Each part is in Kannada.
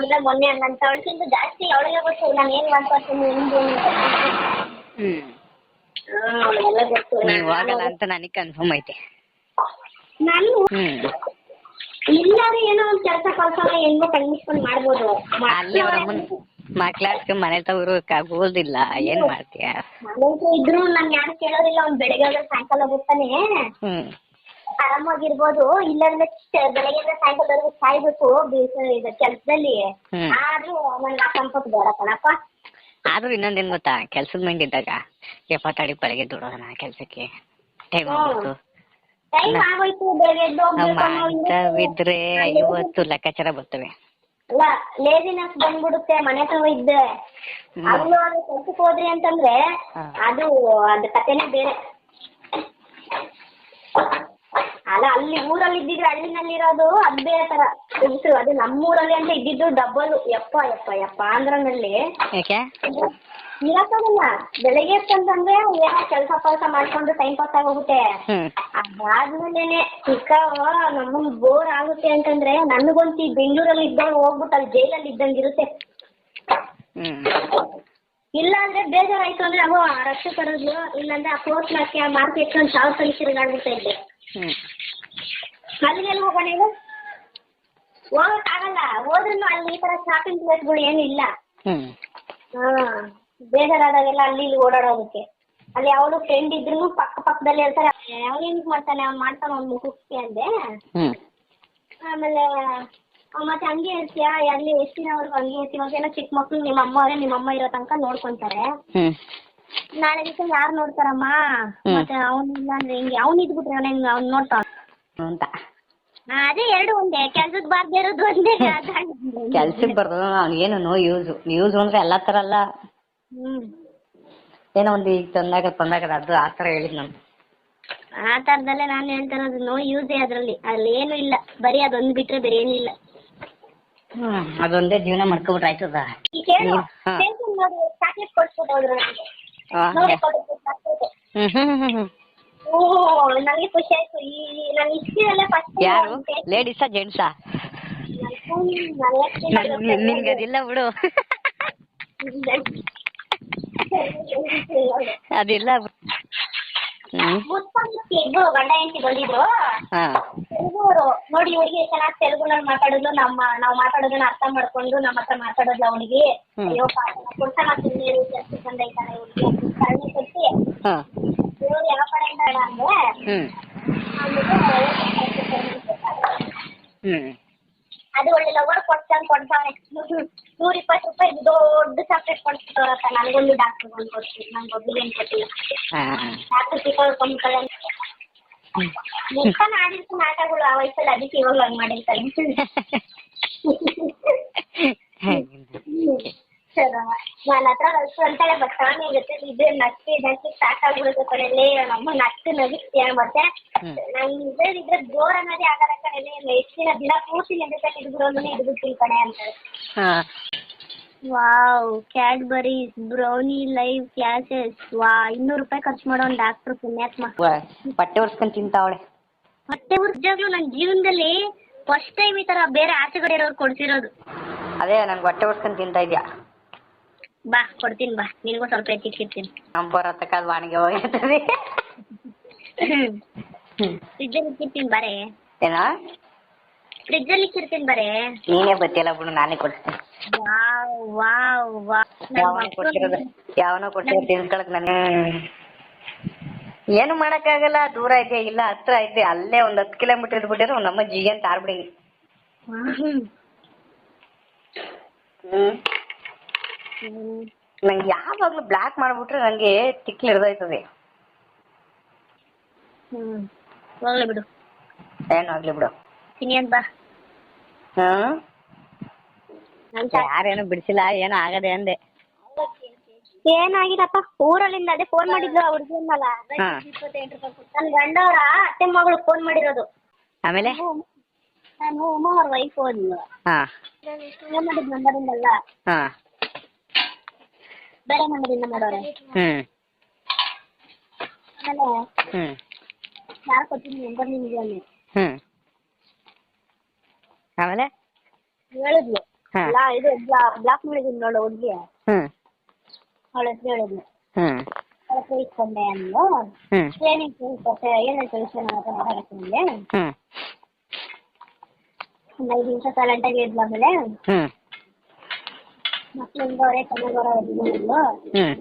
ಅಂದ್ರೆ ಮೊನ್ನೆ ಹಂಗಂತ ಜಾಸ್ತಿ ಅವಳಿಗೆ ಗೊತ್ತು. ನಾನು ಏನು ಮಾತಾಡ್ತೀನಿ ಹೆಂಗೆ ಹ್ಮ್. ಅವಳಿಗೆಲ್ಲ ಗೊತ್ತು. ನೀವ್ ಹೋಗಲ್ಲ ಅಂತ ನನಗೆ ಕನ್ಫರ್ಮ್ ಐತೆ. ನಾನು ಹ್ಮ್. ಇಲ್ಲಾದ್ರೆ ಏನೋ ಒಂದು ಕೆಲಸ ಕಲ್ಸಲ್ಲ ಹೆಂಗೋ ಕಣ್ಮಿಸ್ಕೊಂಡು ಮಾಡ್ಬೋದು. ಅಲ್ಲೇ ಮನೆ ತವರು ಆಗೋದಿಲ್ಲ ಏನ್ ಮಾಡ್ತೀಯ? ಮನೆ ಇದ್ರು ನಾನು ಯಾರು ಕೇಳೋದಿಲ್ಲ ಅವ್ನು ಬೆಳಗ್ಗೆ ಹೋದ್ರೆ ಸಾಯಂಕಾಲ ಬರ್ತಾನೆ. ಹ್ಮ್. ಆರಾಮಾಗಿರ್ಬೋದು ಇಲ್ಲಾಂದ್ರೆ ಬೆಳಗ್ಗೆ ಬೆಳಗ್ಗೆಯಿಂದ ಸಾಯಂಕಾಲದವರೆಗೂ ಸಾಯ್ಬೇಕು ಕೆಲ್ಸದಲ್ಲಿ. ಆದ್ರೂ ನನ್ಗೆ ಆ ಸಂಪತ್ತು ಬೇಡ ಕಣಪ್ಪ. ಆದ್ರೂ ಇನ್ನೊಂದೇನ್ ಗೊತ್ತಾ ಕೆಲ್ಸದ ಮೈಂಡ್ ಇದ್ದಾಗ ಎಪ್ಪತ್ತಾಡಿ ಬೆಳಗ್ಗೆ ದುಡೋಣ ಕೆಲ್ಸಕ್ಕೆ. ಟೈಮ್. ಆಗೋಯ್ತು ಮಾಡ್ತಾವಿದ್ರೆ ಐವತ್ತು ಲೆಕ್ಕಾಚಾರ ಬರ್ತವೆ. ಅಲ್ಲ ಲೇಜಿನೆಸ್ ಬಂದ್ಬಿಡುತ್ತೆ ಮನೆ ಹತ್ರ ಇದ್ದೆ ಅದು ಕೆಲ್ಸಕ್ಕೆ ಹೋದ್ರಿ ಅಂತಂದ್ರೆ ಅದು ಅದ್ ಕಥೆನೇ ಬೇರೆ. ಅಲ್ಲ ಊರಲ್ಲಿ ಇದ್ದಿದ್ರೆ ಹಳ್ಳಿನಲ್ಲಿ ಇರೋದು ಅದ್ ಬೇರೆ ತರ. ಅದು ನಮ್ಮೂರಲ್ಲಿ ಅಂತ ಇದ್ದಿದ್ದು ಡಬಲ್ ಯಪ್ಪ ಯಪ್ಪ ಯಪ್ಪ ಆಂಧ್ರನಲ್ಲಿ ಯಾಕೆ ಇರಕ್ಕಾಗಲ್ಲ. ಬೆಳಗ್ಗೆ ಅಂತಂದ್ರೆ ಏನೋ ಕೆಲಸ ಕೆಲಸ ಮಾಡ್ಕೊಂಡು ಟೈಮ್ ಪಾಸ್ ಆಗೋಗುತ್ತೆ. ಹ್ಮ್. ಅದಾದ್ಮೇಲೆ ಚಿಕ್ಕ ನಮ್ಮನ್ ಬೋರ್ ಆಗುತ್ತೆ ಅಂತಂದ್ರೆ ನನಗಂತೂ ಈ ಬೆಂಗಳೂರಲ್ಲಿ ಇದ್ದಾಗ ಹೋಗ್ಬಿಟ್ಟು ಅಲ್ಲಿ ಜೈಲಲ್ಲಿ ಇದ್ದಂಗೆ ಇರುತ್ತೆ ಹ್ಮ್. ಇಲ್ಲ ಅಂದ್ರೆ ಬೇಜಾರಾಯ್ತು ಅಂದ್ರೆ ಅವು ರಕ್ಷೆ ತರೋದು ಇಲ್ಲಾಂದ್ರೆ ಆ ಪೋಸ್ಟ್ ಮಾರ್ಕೆಟ್ ಒಂದು ಸಾವಿರ ಸಲ ತಿರುಗಾಡ್ಬಿಡ್ತಾ ಇದ್ದೆ. ಹ್ಮ್. ಅಲ್ಲಿಗೆಲ್ಲ ಹೋಗೋಣ ಈಗ ಹೋಗಕ್ಕಾಗಲ್ಲ ಹೋದ್ರೂ ಅಲ್ಲಿ ಈ ತರ ಶಾಪಿಂಗ್ ಪ್ಲೇಸ್ಗಳು ಏನು ಇಲ್ಲ. ಹ್ಮ್. ಹಾ ಬೇಜಾರಾದಾಗೆಲ್ಲ ಅಲ್ಲಿ ಇಲ್ಲಿ ಓಡಾಡೋದಕ್ಕೆ. ಅಲ್ಲಿ ಅವಳು ಫ್ರೆಂಡ್ ಇದ್ರು ಪಕ್ಕ ಪಕ್ಕದಲ್ಲಿ ಹೇಳ್ತಾರೆ ಅವನೇನ್ ಮಾಡ್ತಾನೆ ಅವ್ನು ಮಾಡ್ತಾನೆ ಅವ್ನು ಮುಖಕ್ಕೆ ಅಂದೆ. ಹ್ಮ್. ಆಮೇಲೆ ಅವ್ನ್ ಮತ್ತೆ ಹಂಗೆ ಇರ್ತೀಯ? ಅಲ್ಲಿ ಎಷ್ಟು ದಿನವರೆಗೂ ಹಂಗೆ ಏನೋ ಚಿಕ್ಕ ಮಕ್ಳು ನಿಮ್ಮ ಅಮ್ಮ ಅವರೇ ನಿಮ್ಮ ಅಮ್ಮ ಇರೋ ತನಕ ನೋಡ್ಕೊಂತಾರೆ. ಹ್ಮ್. ನಾಳೆ ದಿವಸ ಯಾರು ನೋಡ್ತಾರಮ್ಮ? ಮತ್ತೆ ಅವನು ಇಲ್ಲ ಅಂದ್ರೆ ಹಿಂಗೆ? ಅವ್ನು ಇದ್ಬಿಟ್ರೆ ಅವ್ನು ಹೆಂಗೆ ಅವ್ನು ನೋಡ್ತಾವ? ಅಂತ. ಅದೇ ಎರಡು ಒಂದೇ ಕೆಲ್ಸಕ್ಕೆ ಬಾರ್ದೇ ಇರೋದು ಒಂದೇ ಕೆಲ್ಸಕ್ಕೆ ಬರೋದು ಏನು ನೋ ಯೂಸ್ ಯೂಸ್ ಅಂದ್ರೆ ಎಲ್ಲಾ ತರ ಅಲ್ಲ. ಹ್ಮ್. ಏನೋ ಒಂದು ಈಗ ತಂದಾಗ ತಂದಾಗ ಅದು ಆ ತರ ಹೇಳಿದ್ ನಾನು. ಆ ತರದಲ್ಲೇ ನಾನು ಹೇಳ್ತಾ ಇರೋದು ನೋ ಯೂಸೇ ಅದರಲ್ಲಿ. ಅಲ್ಲಿ ಏನು ಇಲ್ಲ. ಬರೀ ಅದೊಂದು ಬಿಟ್ರೆ ಬೇರೆ ಏನಿಲ್ಲ ಹ್ಮ್ ಅದೊಂದೇ ಜೀವನ ಮಾಡ್ಕೊಬಿಟ್ರೆ ಆಯ್ತದ. ಈಗ ಹೇಳು ಹಾ. ಟೆನ್ಷನ್ ನೋಡಿ ಚಾಕ್ಲೇಟ್ ಕೊಡ್ಸ್ಬಿಟ್ಟು ಹೋದ್ರು ನನಗೆ. ಹ್ಮ್ ಹ್ಮ್ ಹ್ಮ್ ಹ್ಮ್. ಓ ನಂಗೆ ಖುಷಿ ಆಯ್ತು. ಈ ನಾನು ಇಷ್ಟರಲ್ಲೇ ಫಸ್ಟ್ ಯಾರು? ಲೇಡೀಸಾ ಜೆಂಟ್ಸಾ ನಿನ್ಗೆ ಅದಿಲ್ಲ ಬಿಡು. ಅದಿಲ್ಲ ಇಬ್ರು ಗಂಡ ಹೆಂಡತಿ ಬಂದಿದ್ರು. ತೆಲುಗುವರು ನೋಡಿ ಇವ್ರಿಗೆ ಚೆನ್ನಾಗಿ ತೆಲುಗುನಲ್ಲಿ ಮಾತಾಡಿದ್ಲು ನಮ್ಮ ನಾವು ಮಾತಾಡೋದನ್ನ ಅರ್ಥ ಮಾಡ್ಕೊಂಡು ನಮ್ಮ ಹತ್ರ ಮಾತಾಡೋದು ಅವನಿಗೆ ಅಯ್ಯೋ ಕೊಡ್ತಾನ ಸುಮ್ಮನೆ ಬಂದೈತಾನೆ ಹುಡುಗಿ ಅಂತ ಕರ್ಣಿ ಕೊಟ್ಟು ಹ್ಮ್. ಹ್ಮ್. ಅದು ಒಳ್ಳೆ ಲವರ್ ಕೊಡ್ತಾನೆ ಕೊಡ್ತಾನೆ ನೂರ ಇಪ್ಪತ್ತು ರೂಪಾಯಿ ದೊಡ್ಡ ಚಾಕ್ಲೇಟ್ ಕೊಡ್ತಾರ ನನಗೊಂದು ಡಾಕ್ಟರ್ ಒಂದು ಕೊಡ್ತೀನಿ ನಂಗೆ ಒಬ್ಬರಿಗೆ ಕೊಟ್ಟಿಲ್ಲ. ಡಾಕ್ಟರ್ ಡಾಕ್ಟರ್ ಕೊಂಡ್ಕೊಳ್ಳ ಮುಖನ ಆಡಿರ್ತೀನಿ ಆಟಗಳು ಆ ವಯಸ್ಸಲ್ಲಿ ಅದಕ್ಕೆ ಇವಾಗ ಹಂಗೆ ಮಾಡಿರ್ತಾರೆ. ನನ್ನ ಹತ್ರ ಅಷ್ಟು ಅಂತಾಳೆ ಬಟ್ ಸ್ವಾಮಿ ಜೊತೆ ಇದ್ರೆ ನಕ್ಕಿ ನಕ್ಕಿ ಸಾಕಾಗ್ಬಿಡುತ್ತೆ ಕಡೆಯಲ್ಲಿ ನಮ್ಮ ನಕ್ಕು ನಗಿಸ್ತೀಯ ಮತ್ತೆ. ನನ್ ನಂಗೆ ಇದ್ರೆ ಇದ್ರೆ ಬೋರ್ ಅನ್ನೋದೇ ಆಗಲ್ಲ ಕಡೆಯಲ್ಲಿ ಹೆಚ್ಚಿನ ದಿನ ಪೂರ್ತಿ ನಿಂದ ಹಿಡಿದ್ಬಿಡೋದನ್ನ ಹಿಡಿದ್ಬಿಡ್ತೀನಿ ಕಣೆ ಅಂತ. Wow Cadbury's brownie live classes ವಾ ಇನ್ನೂರು ರೂಪಾಯಿ ಖರ್ಚು ಮಾಡೋ ಒಂದು ಡಾಕ್ಟ್ರು ಪುಣ್ಯಾತ್ಮ. ಪಟ್ಟೆ ಬಟ್ಟೆ ಒರ್ಸ್ಕೊಂಡ್ ತಿಂತಾವಳೆ ಮತ್ತೆ ನಿಜವಾಗ್ಲೂ ನನ್ನ ಜೀವನದಲ್ಲಿ ಫಸ್ಟ್ ಟೈಮ್ ಈ ತರ ಬೇರೆ ಆಚೆಗಡೆ ಇರೋರು ಕೊಡ್ಸಿರೋದು ಅದೇ ನಾನ್ ಬಟ್ಟೆ ಒರ್ಸ್ಕೊಂಡ್ ತಿಂತಾ ಇದ್ಯಾ? ಬಾ ಕೊಡ್ತೀನಿ ಬಾ. ನಿನಗೂ ಸ್ವಲ್ಪ ಎತ್ತಿಟ್ಟಿರ್ತೀನಿ ನಮ್ ಬರತಕ್ಕ ಅದು ವಾಣಿಗೆ ಹೋಗಿರ್ತದೆ ಹ್ಮ್ ಫ್ರಿಜ್ಜಲ್ಲಿ ಇಟ್ಟಿರ್ತೀನಿ ಬರೇ. ಏನೋ? ಫ್ರಿಜ್ಜಲ್ಲಿ ಇಟ್ಟಿರ್ತೀನಿ ಬರೇ. ನೀನೇ ಗೊತ್ತಿಲ್ಲ ಬಿಡು ನಾನೇ ಕೊಡ್ತೀನಿ. Wow wow wow. ನನ್ ಯಾವನೋ ಮಕ್ಳು- ಕೊಟ್ಟಿರೋದು ಯಾವನೋ ಕೊಟ್ಟಿರೋದು ತಿನ್ಕೊಳಕ್ ನಾನು ಏನು ಮಾಡಕ್ಕಾಗಲ್ಲ ದೂರ ಐತೆ ಇಲ್ಲ ಹತ್ರ ಐತೆ ಅಲ್ಲೇ ಒಂದ್ ಹತ್ತು ಕಿಲೋಮೀಟರ್ ಇದ್ಬಿಟ್ಟಿದ್ರೆ ಒಂದ್ ನಮ್ಮ ಜಿ ಅಂತ ಆಡ್ಬಿಡಿ ಹ್ಮ್. ನಂಗೆ ಯಾವಾಗ್ಲೂ ಬ್ಲಾಕ್ ಮಾಡ್ಬಿಟ್ರೆ ನಂಗೆ ತಿಕ್ಲು ಹಿಡ್ದೋಯ್ತದೆ ಹ್ಮ್ ಹೋಗ್ಲಿ ಬಿಡು. ಏನು ಆಗ್ಲಿ ಬಿಡು. ತಿನ್ನಿ ಅಂತ ಬಾ. ಹ್ಮ್ ನನ್ ಚಾ- ಯಾರೇನು ಬಿಡಿಸಿಲ್ಲ ಏನೋ ಆಗದೆ ಅಂದೆ. ಏನಾಗಿದಪ್ಪ? ಊರಲ್ಲಿಂದ ಅದೇ ಫೋನ್ ಮಾಡಿದ್ರು ಅವ್ರ ಹುಡುಗಿ ನನ್. ನನ್ನ ಗಂಡವರ ಅತ್ತೆ ಮಗಳು ಫೋನ್ ಮಾಡಿರೋದು. ಆಮೇಲೆ? ನಾನು ಉಮಾ ಅವ್ರ ವೈಫ್ ಹೋದ್ಲು ಹಾ. ಫೋನ್ ಮಾಡಿದ್ ನಂಬರಿಂದಲ್ಲ. ಹಾ. ಬೇರೆ ನಂಬರಿಂದ ಮಾಡೋರೆ ಹ್ಮ್. ಆಮೇಲೆ ಹ್ಮ್. ಯಾರು ಕೊಟ್ಟಿದ್ದೀನಿ ನಂಬರ್ ನಿಮಗೆ ಅಲ್ಲಿ ಹ್ಮ್. ಆಮೇಲೆ? ಹೇಳಿದ್ಲು. ಹಾ. ಇದು ಬ್ಲಾಕ್ ಮಾಡಿದೀನಿ ನೋಡು ಹುಡ್ಗಿ. ಹ್ಮ್. ಅವಳ ಹೆಸರು ಹೇಳಿದ್ಲು. ಹ್ಮ್. ಅವಳ ಹತ್ರ ಇಸ್ಕೊಂಡೆ ಅಂದ್ಲು. ಹ್ಮ್. ಏನೇನು ಕೇಳ್ಕೊಟ್ಟೆ ಏನೇನು ನನ್ನ ಹತ್ರ ಮಾತಾಡಕ್ಕೆ ಹ್ಮ್. ಒಂದು ಐದು ನಿಮಿಷ ಸೈಲೆಂಟಾಗಿ ಇದ್ಲು ಆಮೇಲೆ. ಹ್ಮ್. ಮಕ್ಳು ಹೆಂಗವ್ರೆ ಚೆನ್ನಾಗವ್ರೆ ಹ್ಮ್.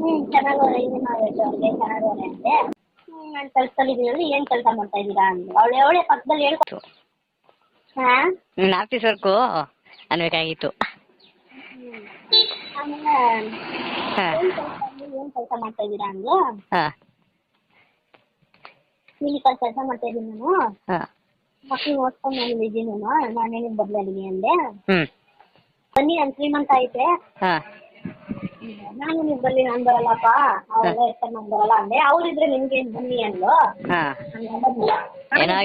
ಚೆನ್ನಾಗಿ ಚೆನ್ನಾಗವ್ರೆ ಇದು ಮಾಡಬೇಕು ಅವ್ರಿಗೆ ಚೆನ್ನಾಗವ್ರೆ ಅಂದೆ ಹ್ಞೂ ನಾನು ಅಂದ್ರೆ ಏನು ಕೆಲಸ ಮಾಡ್ತಾ ಇದ್ದೀರಾ ಅಂದ್ಲು. ಅವಳೆ ಅವಳೆ ಪಕ್ಕದಲ್ಲಿ ಹೇಳ್ಕೊ ಹಾ? ನಿನ್ನ ಆಫೀಸ್ ವರ್ಕು ಅನ್ಬೇಕಾಗಿತ್ತು. ಆಮೇಲೆ ಹಾ. ಏನು ಕೆಲಸ ಏನು ಕೆಲಸ ಮಾಡ್ತಾ ಇದ್ದೀರಾ ಅಂದ್ಲು. ಹಾ. ಕ್ಲಿನಿಕಲ್ ಕೆಲಸ ಮಾಡ್ತಾ ಇದ್ದೀನಿ ನಾನು. ಹಾ. ಮಕ್ಳು ಓದ್ಕೊಂಡು ಬಂದಿದ್ದೀನಿ ನಾನು. ನಾನೇನಿಗೆ ಬದಲಾಗಿದ್ದೀನಿ ಅಂದೆ. ಹ್ಮ್. ಬನ್ನಿ ನಾನು ಶ್ರೀಮಂತ ಐತೆ. ಹಾ. ನಾನು ನೀವು ಬನ್ನಿ ನಾನು ಬರಲ್ಲಪ್ಪ. ಅವ್ರೆಲ್ಲ ಇರ್ತಾರೆ ನಾನು ಬರಲ್ಲ ಅಂದೆ. ಅವ್ರಿದ್ರೆ ನಿಮ್ಗೆ ಬನ್ನಿ ಅಂದ್ಲು. ಹಾ. ಬಂದಿಲ್ಲ ಏನೋ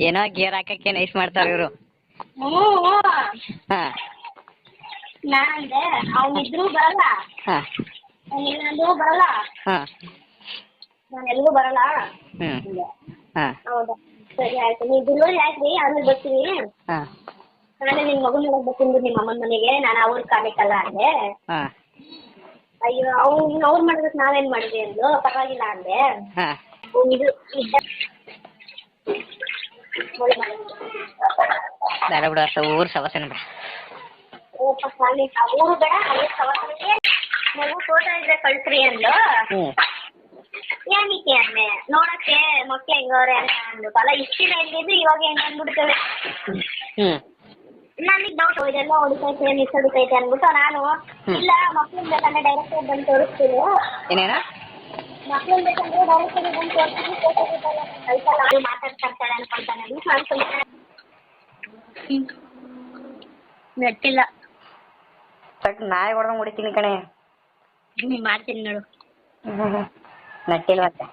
ಏನೋ ಗೇರ್ ಹಾಕಕ್ಕೆ ನೈಸ್ ಮಾಡ್ತಾರೆ ಇವರು. ಹ್ಞೂ ಹಾ. ನಾನಂದೆ ಅವನಿದ್ರು ಬರಲ್ಲ. ಹಾ. ನೀನಂದ್ರು ಬರಲ್ಲ. ಹಾ. ನಾನು ಎಲ್ಲಿಗೂ ಬರಲ್ಲ. ಹ್ಮ್. ಅಂದೆ. ಹಾ. ಹೌದಾ. ಸರಿ ಆಯ್ತು. ನೀವು ಡೆಲಿವರಿ ಹಾಕ್ರಿ ಆಮೇಲೆ ಬರ್ತೀನಿ ಹಾ. ನಾಳೆ ನಿನ್ ಮಗುನ್ ನೋಡಕ್ ಬರ್ತೀನಿ ನಿಮ್ಮ ಅಮ್ಮನ ಮನೆಗೆ ನಾನು ಅವ್ರ ಕಾಣಿಕಲ್ಲ ಅಂದೆ. ಹಾ. ಅಯ್ಯೋ ಅವ್ನು ಅವ್ರು ಮಾಡಿದ್ರೆ ನಾವೇನ್ ಮಾಡಿದ್ವಿ ಅಂದ್ಲು. ಪರವಾಗಿಲ್ಲ ಅಂದೆ. ಹಾ. ಅವ್ನ್ ಇದು ಇದ್ದ ಒಳ್ಳೆ ಮಾಡಿದ್ಲು. ಬೇಡ ಬಿಡು ಅಷ್ಟ ಊರ್ ಸವಸನ ಬೇಡ. ಊರು ಬೇಡ ಅಲ್ಲಿ ಸವಾಸನಿಗೆ ಮಗು ತೋಟ ಇದ್ರೆ ಕಳ್ಸ್ರಿ ಅಂದ್ಲು. ಹ್ಮ್ ಏನಕ್ಕೆ ಅಂದೆ? ನೋಡಕ್ಕೆ ಮಕ್ಳು ಹೆಂಗವ್ರೆ ಅಂತ ಅಂದ್ಬಿಟ್ಟು ಅಲ್ಲ ಇಷ್ಟಿಲ್ಲ ಎಲ್ಲಿದ್ರು ಇವಾಗ ಹೆಂಗ್ ಅಂದ್ಬಿಡ್ತೇವೆ ಹ್ಮ್ ನನಗೆ ಡೌಟ್ ಇದೆಲ್ಲ ಹೊಡಿತೈತೆ ಮಿಸ್ ಹೊಡಿತೈತೆ ಅನ್ಬಿಟ್ಟು ನಾನು ಇಲ್ಲ ಮಕ್ಳನ್ನ ಬೇಕಂದ್ರೆ ಡೈರೆಕ್ಟ್ ಆಗಿ ಬಂದು ತೋರಿಸ್ತೀನಿ. ಏನೇನ? ಮಕ್ಳನ್ನ ಬೇಕಂದ್ರೆ ಡೈರೆಕ್ಟ್ ಆಗಿ ಬಂದು ತೋರಿಸ್ತೀನಿ ಫೋಟೋ ಕಳ್ಸಲ್ಲ ಅವ್ಳು ಮಾತಾಡ್ತಾ ಇರ್ತಾಳೆ ಅನ್ಕೊಂತಾನೆ ಅಂತ ನಾನು ಸುಮ್ಮನೆ ನೆಟ್ಟಿಲ್ಲ ನಾಯಿ ಹೊಡೆದಂಗ್ ಹೊಡಿತೀನಿ ಕಣೆ. ಮಾಡ್ತೀನಿ ನೋಡು. ನಟ್ಟಿಲ್ವಂತೆ.